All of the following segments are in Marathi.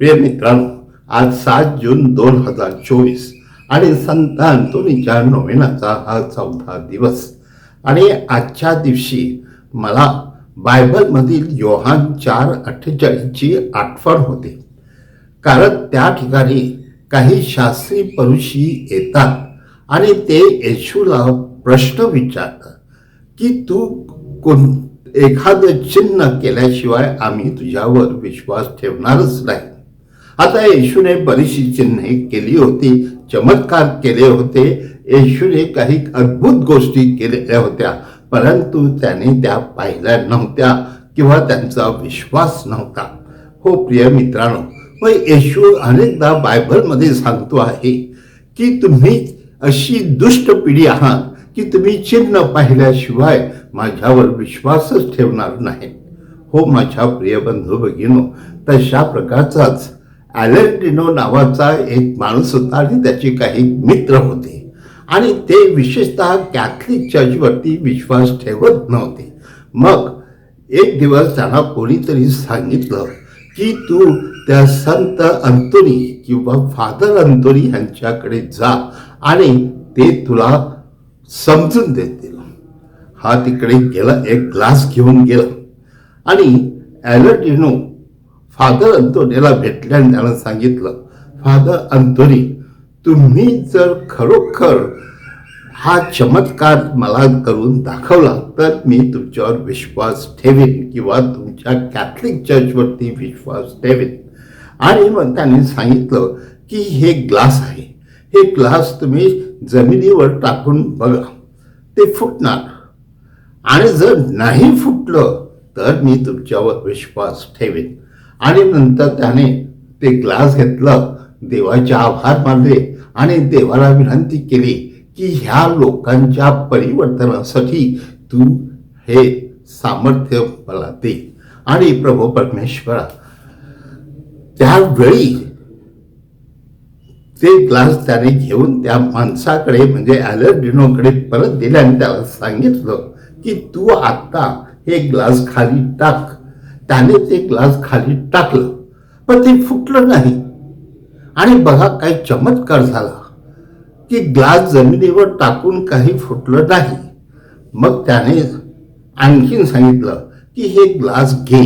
प्रिय मित्रांनो आज सात जून दोन हजार चोवीस आणि संत अंतोनीच्या नोवेनाचा हा चौथा दिवस. आणि आजच्या दिवशी मला बायबलमधील योहान चार अठ्ठेचाळीसची आठवण होते. कारण त्या ठिकाणी काही शास्त्री परुषी येतात आणि ते येशूला प्रश्न विचारतात की तू कोण? एखादं चिन्ह केल्याशिवाय आम्ही तुझ्यावर विश्वास ठेवणारच नाही. आता येशूने बरीचशी चिन्हे केली होती चमत्कार केले होते. येशूने काही अद्भुत गोष्टी केलेल्या होत्या परंतु त्याने त्या पाहिल्या नव्हत्या किंवा त्यांचा विश्वास नव्हता. हो प्रिय मित्रांनो मग येशू अनेकदा बायबलमध्ये सांगतो आहे की तुम्ही अशी दुष्ट पिढी आहात की तुम्ही चिन्ह पाहिल्याशिवाय माझ्यावर विश्वासच ठेवणार नाही. हो माझ्या प्रिय बंधू भगिनो तशा प्रकारचाच ॲलेंटिनो नावाचा एक माणूस होता आणि त्याचे काही मित्र होते. आणि ते विशेषतः कॅथलिक चर्चवरती विश्वास ठेवत नव्हते. मग एक दिवस त्यांना कोणीतरी सांगितलं की तू त्या संत अंतोनी किंवा फादर अंतोनी यांच्याकडे जा आणि ते तुला समजून देतील. हा तिकडे गेला एक ग्लास घेऊन गेला. आणि ॲलर्टिनो फादर अंतोनीला भेटल्याने त्यानं सांगितलं फादर अंतोनी तुम्ही जर खरोखर हा चमत्कार मला करून दाखवला तर मी तुमच्यावर विश्वास ठेवीन किंवा तुमच्या कॅथलिक चर्चवरती विश्वास ठेवीन. आणि मग त्यांनी सांगितलं की हे ग्लास आहे. हे ग्लास तुम्ही जमिनीवर टाकून बघा. ते फुटणार. आणि जर नाही फुटलं तर मी तुमच्यावर विश्वास ठेवेन. आणि नंतर त्याने ते ग्लास घेतलं देवाचे आभार मानले आणि देवाला विनंती केली की ह्या लोकांच्या परिवर्तनासाठी तू हे सामर्थ्य मला दे. आणि प्रभू परमेश्वरा त्यावेळी ते ग्लास त्याने घेऊन त्या माणसाकडे म्हणजे ॲलर्जिनोकडे परत दिले आणि त्याला सांगितलं की तू आत्ता हे ग्लास खाली टाक. त्याने ते ग्लास खाली टाकलं पण ते फुटलं नाही. आणि बघा काय चमत्कार झाला की ग्लास जमिनीवर टाकून काही फुटलं नाही. मग त्याने आणखीन सांगितलं की हे ग्लास घे.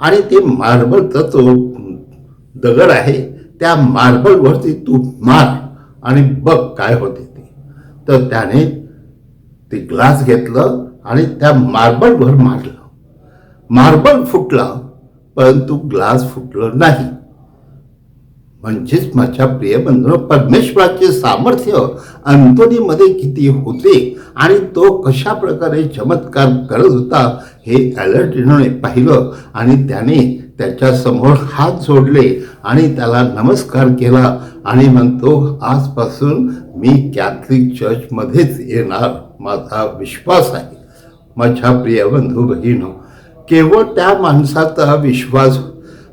आणि ते मार्बलचा तो दगड आहे त्या मार्बलवरती तू मार आणि बघ काय होते ते. तर त्याने ते ग्लास घेतलं आणि त्या मार्बलवर मारलं. मार्बल फुटला परंतु ग्लास फुटलं नाही. म्हणजेच माझ्या प्रिय बंधू परमेश्वराचे सामर्थ्य अंतोनीमध्ये किती होते आणि तो कशा प्रकारे चमत्कार करत होता हे अलर्टिनोने पाहिलं आणि त्याने त्याच्यासमोर हात जोडले आणि त्याला नमस्कार केला आणि म्हणतो आजपासून मी कॅथलिक चर्चमध्येच येणार माझा विश्वास आहे. माझ्या प्रिय बंधू बहिणो केवळ त्या माणसाचा विश्वास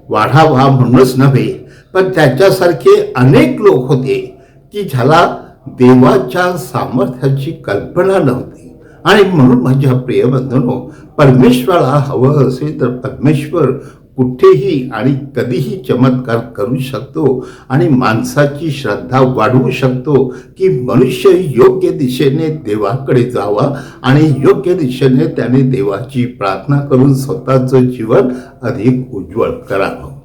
वाढावा म्हणूनच नव्हे पण त्याच्यासारखे अनेक लोक होते की ज्याला देवाच्या सामर्थ्याची कल्पना नव्हती. आणि म्हणून माझ्या प्रिय बंधनो परमेश्वराला हवं असेल तर परमेश्वर कुठेही आणि कधीही चमत्कार करू शकतो आणि माणसाची श्रद्धा वाढवू शकतो की मनुष्य योग्य दिशेने देवाकडे जावा आणि योग्य दिशेने त्याने देवाची प्रार्थना करून स्वतःचं जीवन अधिक उज्ज्वल करावं.